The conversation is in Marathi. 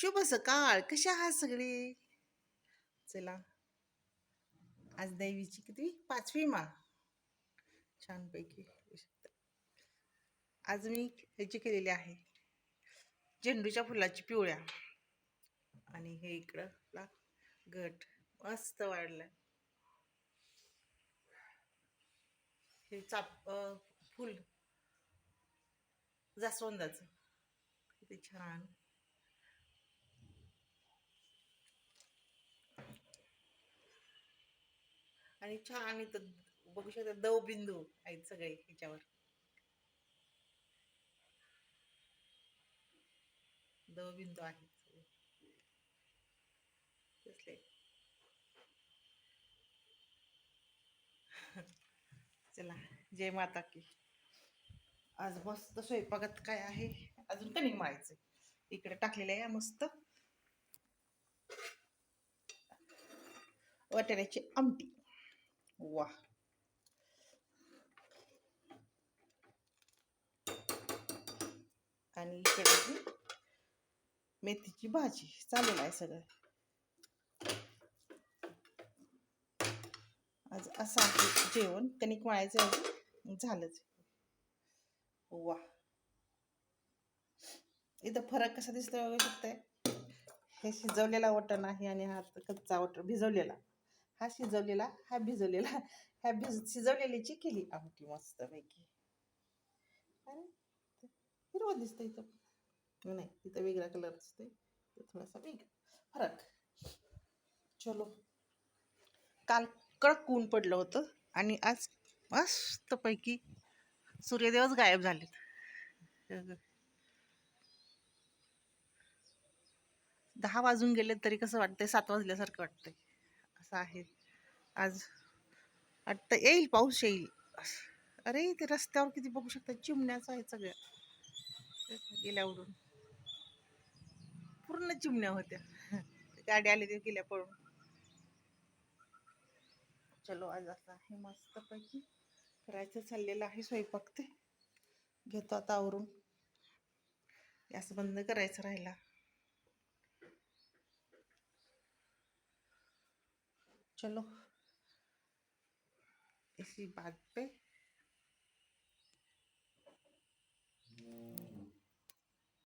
शुभ सकाळ. कशा आहात सगळे? चला. आज दैवीची किती? पाचवी मा छानपैकी. आज मी ह्याची केलेली आहे. झेंडूच्या फुलाची पिवळ्या. आणि हे इकडं घट. मस्त वाढलं हे चाप फुल. जास्वंदाचं. किती छान. आणि छान इथं बघू शकता दव बिंदू आहेत सगळे ह्याच्यावर. दव बिंदू आहेत सगळे. दिसले. चला जय माता की. आज मस्त स्वयंपाकात काय आहे? अजून कणिक मळायचं इकडे टाकलेलं आहे मस्त. वाटाण्याची आमटी. वा आणि इकडे मेथीची भाजी चालेल आहे सगळं आज असं आहे जेवण कणिक मळायचं आहे झालंच वा इथं फरक कसा दिसतोय बघू शकताय हे शिजवलेला वटण आहे आणि हा कच्चा वटण भिजवलेला हा शिजवलेला हा भिजवलेला ह्या भिज शिजवलेलीची केली आमटी मस्त पैकी अरे हिरवं दिसतं इथं. नाही इथं वेगळा कलर दिसतोय. इथं थोडासा वेगळा. फरक. चलो. काल कडक ऊन पडलं होतं आणि आज मस्तपैकी सूर्यदेवच गायब झालेत. दहा वाजून गेले तरी कसं वाटतंय? सात वाजल्यासारखं वाटतंय. असं आहे. आज आत्ता येईल पाऊस येईल. अरे ते रस्त्यावर किती बघू शकता चिमण्याचं आहे सगळ्या गेल्या उडून पूर्ण चिमण्या होत्या. गाडी आली ते गेल्या पळून. चलो आज असं हे मस्तपैकी करायचं चाललेलं आहे स्वयंपाक ते. घेतो आता आवरून. गॅस बंद करायचं राहिला. চলো। এসি বাঁধবে